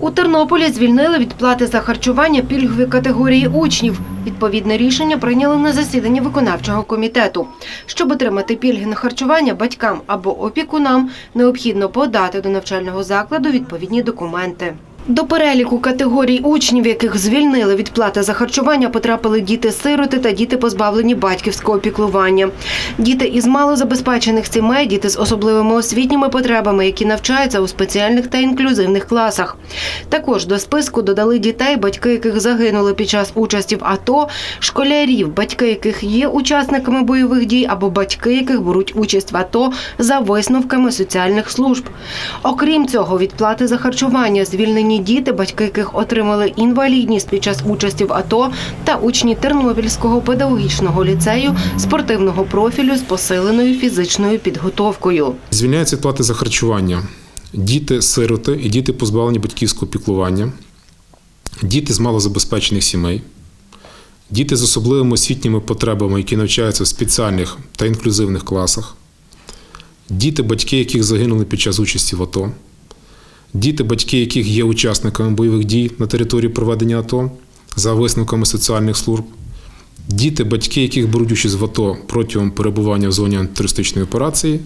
У Тернополі звільнили від плати за харчування пільгові категорії учнів. Відповідне рішення прийняли на засіданні виконавчого комітету. Щоб отримати пільги на харчування батькам або опікунам, необхідно подати до навчального закладу відповідні документи. До переліку категорій учнів, яких звільнили від плати за харчування, потрапили діти-сироти та діти, позбавлені батьківського піклування. Діти із малозабезпечених сімей, діти з особливими освітніми потребами, які навчаються у спеціальних та інклюзивних класах. Також до списку додали дітей, батьки яких загинули під час участі в АТО, школярів, батьки яких є учасниками бойових дій, або батьки, яких беруть участь в АТО за висновками соціальних служб. Окрім цього, від плати за харчування звільнені діти, батьки яких отримали інвалідність під час участі в АТО, та учні Тернопільського педагогічного ліцею спортивного профілю з посиленою фізичною підготовкою. Звільняються плати за харчування. Діти-сироти і діти, позбавлені батьківського піклування, діти з малозабезпечених сімей, діти з особливими освітніми потребами, які навчаються в спеціальних та інклюзивних класах, діти, батьки яких загинули під час участі в АТО, діти, батьки яких є учасниками бойових дій на території проведення АТО за висновками соціальних служб. Діти, батьки, яких беруть участь в АТО протягом перебування в зоні антитерористичної операції,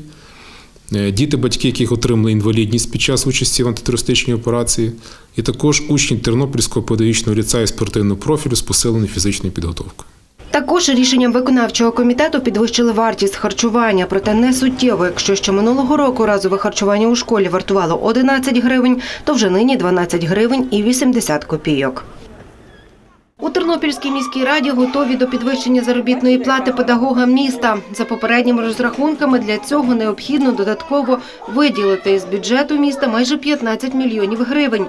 Е, діти, батьки, яких отримали інвалідність під час участі в антитерористичній операції, і також учні Тернопільського педагогічного ліцею спортивного профілю з посиленою фізичною підготовкою. Також рішенням виконавчого комітету підвищили вартість харчування, проте не суттєво. Якщо ще минулого року разове харчування у школі вартувало 11 гривень, то вже нині 12 гривень і 80 копійок. У Тернопільській міській раді готові до підвищення заробітної плати педагогам міста. За попередніми розрахунками для цього необхідно додатково виділити із бюджету міста майже 15 мільйонів гривень.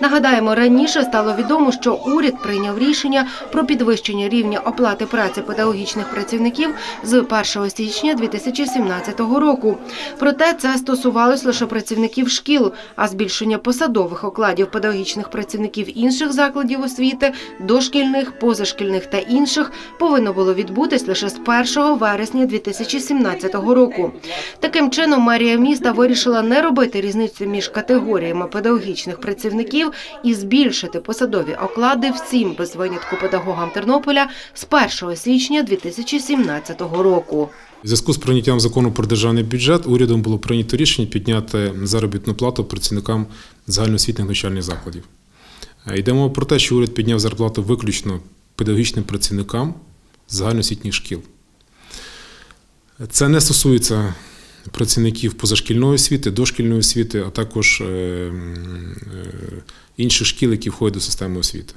Нагадаємо, раніше стало відомо, що уряд прийняв рішення про підвищення рівня оплати праці педагогічних працівників з 1 січня 2017 року. Проте це стосувалось лише працівників шкіл, а збільшення посадових окладів педагогічних працівників інших закладів освіти дошкільних, позашкільних та інших повинно було відбутись лише з 1 вересня 2017 року. Таким чином, мерія міста вирішила не робити різниці між категоріями педагогічних працівників і збільшити посадові оклади всім без винятку педагогам Тернополя з 1 січня 2017 року. У зв'язку з прийняттям закону про державний бюджет урядом було прийнято рішення підняти заробітну плату працівникам загальноосвітніх навчальних закладів. Е, Йдемо про те, що уряд підняв зарплату виключно педагогічним працівникам загальноосвітніх шкіл. Це не стосується працівників позашкільної освіти, дошкільної освіти, а також е, е, інших шкіл, які входять до системи освіти.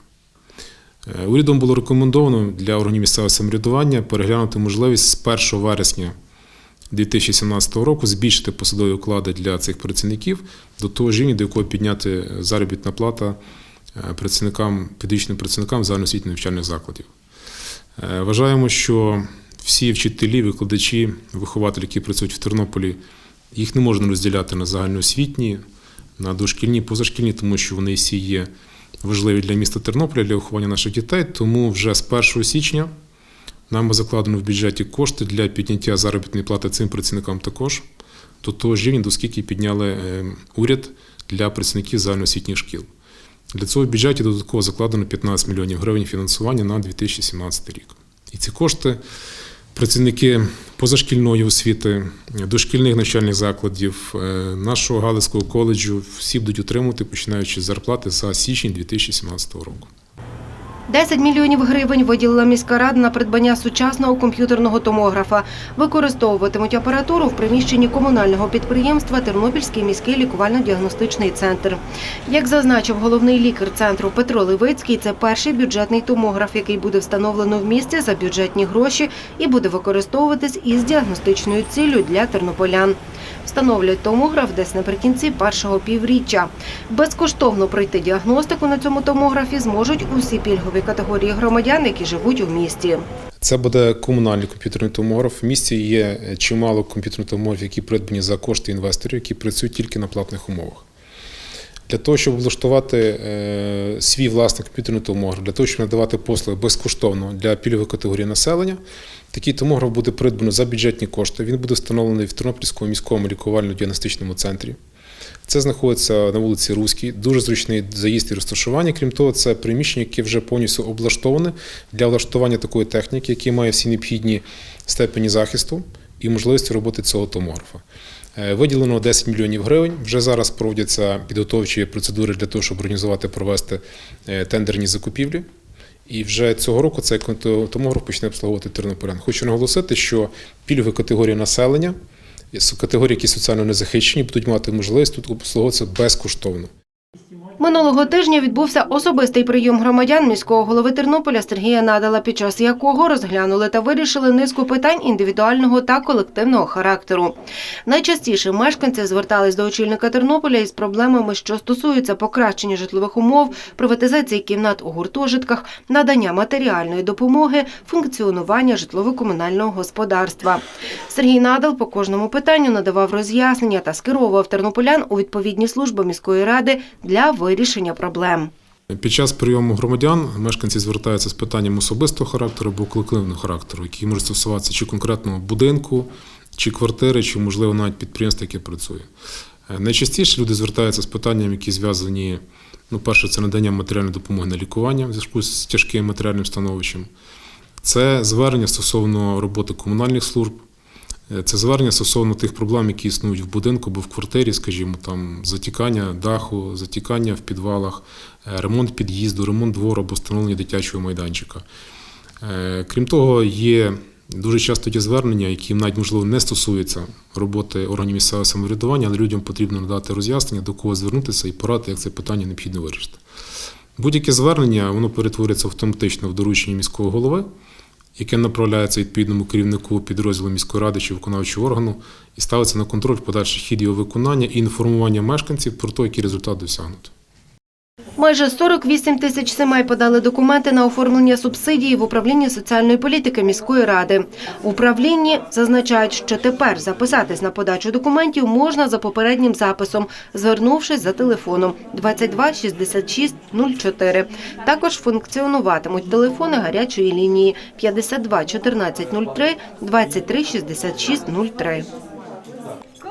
Урядом було рекомендовано для органів місцевого самоврядування переглянути можливість з 1 вересня 2017 року збільшити посадові оклади для цих працівників до того ж рівня, до якого підняти заробітна плата працівникам, педагогічним працівникам загальноосвітніх навчальних закладів. Е, Вважаємо, що всі вчителі, викладачі, вихователі, які працюють в Тернополі, їх не можна розділяти на загальноосвітні, на дошкільні, позашкільні, тому що вони всі є важливі для міста Тернополя, для виховання наших дітей. Тому вже з 1 січня нам закладено в бюджеті кошти для підняття заробітної плати цим працівникам також до того ж рівня, до скільки підняли е, уряд для працівників загальноосвітніх шкіл. Для цього в бюджеті додатково закладено 15 мільйонів гривень фінансування на 2017 рік. І ці кошти працівники позашкільної освіти, дошкільних навчальних закладів, е, нашого Галицького коледжу всі будуть отримувати, починаючи з зарплати за січень 2017 року. 10 мільйонів гривень виділила міська рада на придбання сучасного комп'ютерного томографа. Використовуватимуть апаратуру в приміщенні комунального підприємства Тернопільський міський лікувально-діагностичний центр. Як зазначив головний лікар центру Петро Левицький, це перший бюджетний томограф, який буде встановлено в місті за бюджетні гроші і буде використовуватись із діагностичною ціллю для тернополян. Встановлять томограф десь наприкінці першого півріччя. Безкоштовно пройти діагностику на цьому томографі зможуть усі пільгові категорії громадян, які живуть у місті. Це буде комунальний комп'ютерний томограф. В місті є чимало комп'ютерних томографів, які придбані за кошти інвесторів, які працюють тільки на платних умовах. Для того, щоб влаштувати е, свій власний комп'ютерний томограф, для того, щоб надавати послуги безкоштовно для пільгової категорії населення, такий томограф буде придбано за бюджетні кошти. Він буде встановлений в Тернопільському міському лікувально-діагностичному центрі. Це знаходиться на вулиці Руській, дуже зручний заїзд і розташування. Крім того, це приміщення, яке вже повністю облаштоване для влаштування такої техніки, яке має всі необхідні степені захисту і можливості роботи цього томографа. Е, Виділено 10 мільйонів гривень. Вже зараз проводяться підготовчі процедури для того, щоб організувати провести е, тендерні закупівлі. І вже цього року цей томограф почне обслуговувати тернополян. Хочу наголосити, що пільгові категорії населення, категорії, які соціально незахищені, будуть мати можливість тут обслуговуватися безкоштовно. Минулого тижня відбувся особистий прийом громадян міського голови Тернополя Сергія Надала, під час якого розглянули та вирішили низку питань індивідуального та колективного характеру. Найчастіше мешканці звертались до очільника Тернополя із проблемами, що стосуються покращення житлових умов, приватизації кімнат у гуртожитках, надання матеріальної допомоги, функціонування житлово-комунального господарства. Сергій Надал по кожному питанню надавав роз'яснення та скеровував тернополян у відповідні служби міської ради для вирішення проблем. Під час прийому громадян мешканці звертаються з питанням особистого характеру або колективного характеру, які можуть стосуватися чи конкретного будинку, чи квартири, чи, можливо, навіть підприємства, яке працює. Е, Найчастіше люди звертаються з питанням, які зв'язані, ну, перше, це надання матеріальної допомоги на лікування в зв'язку з тяжким матеріальним становищем. Це звернення стосовно роботи комунальних служб, це звернення стосовно тих проблем, які існують в будинку або в квартирі, скажімо, там затікання даху, затікання в підвалах, е, ремонт під'їзду, ремонт двору або встановлення дитячого майданчика. Е, Крім того, є дуже часто ті звернення, які навіть можливо не стосуються роботи органів місцевого самоврядування, але людям потрібно надати роз'яснення, до кого звернутися і порадити, як це питання необхідно вирішити. Будь-яке звернення воно перетворюється автоматично в доручення міського голови, яке направляється відповідному керівнику підрозділу міської ради чи виконавчого органу і ставиться на контроль подальший хід його виконання і інформування мешканців про те, який результат досягнуто. Майже 48 тисяч сімей подали документи на оформлення субсидії в управлінні соціальної політики міської ради. Управлінні зазначають, що тепер записатись на подачу документів можна за попереднім записом, звернувшись за телефоном 22 66 04. Також функціонуватимуть телефони гарячої лінії 52 14 03 23 66 03.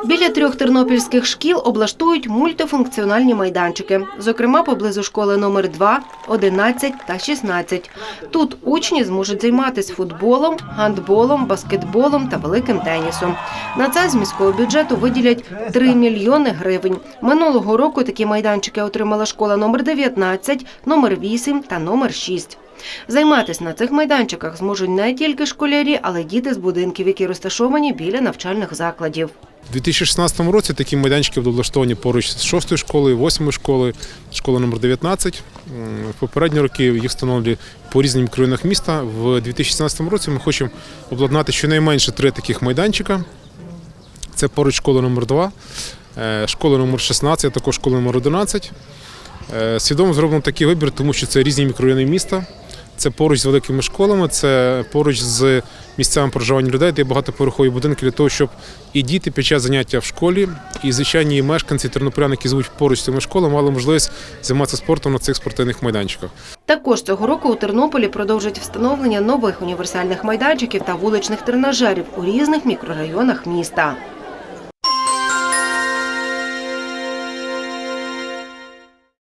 Біля трьох тернопільських шкіл облаштують мультифункціональні майданчики, зокрема поблизу школи номер 2, 11 та 16. Тут учні зможуть займатися футболом, гандболом, баскетболом та великим тенісом. На це з міського бюджету виділять 3 мільйони гривень. Минулого року такі майданчики отримала школа номер 19, номер 8 та номер 6. Займатись на цих майданчиках зможуть не тільки школярі, але й діти з будинків, які розташовані біля навчальних закладів. У 2016 році такі майданчики були облаштовані поруч з 6 школою, 8 школою, школа номер 19. В попередні роки їх встановлювали по різним країнах міста. В 2017 році ми хочемо обладнати щонайменше три таких майданчика. Це поруч школи номер 2, е, школа номер 16, а також школа номер 11. Е, Свідомо зроблено такий вибір, тому що це різні мікрорайони міста. Це поруч з великими школами, це поруч з місцевим проживанням людей, де є багатоповерхові будинки для того, щоб і діти під час заняття в школі, і звичайні мешканці тернополян, які живуть поруч з цими школами, мали можливість займатися спортом на цих спортивних майданчиках. Також цього року у Тернополі продовжать встановлення нових універсальних майданчиків та вуличних тренажерів у різних мікрорайонах міста.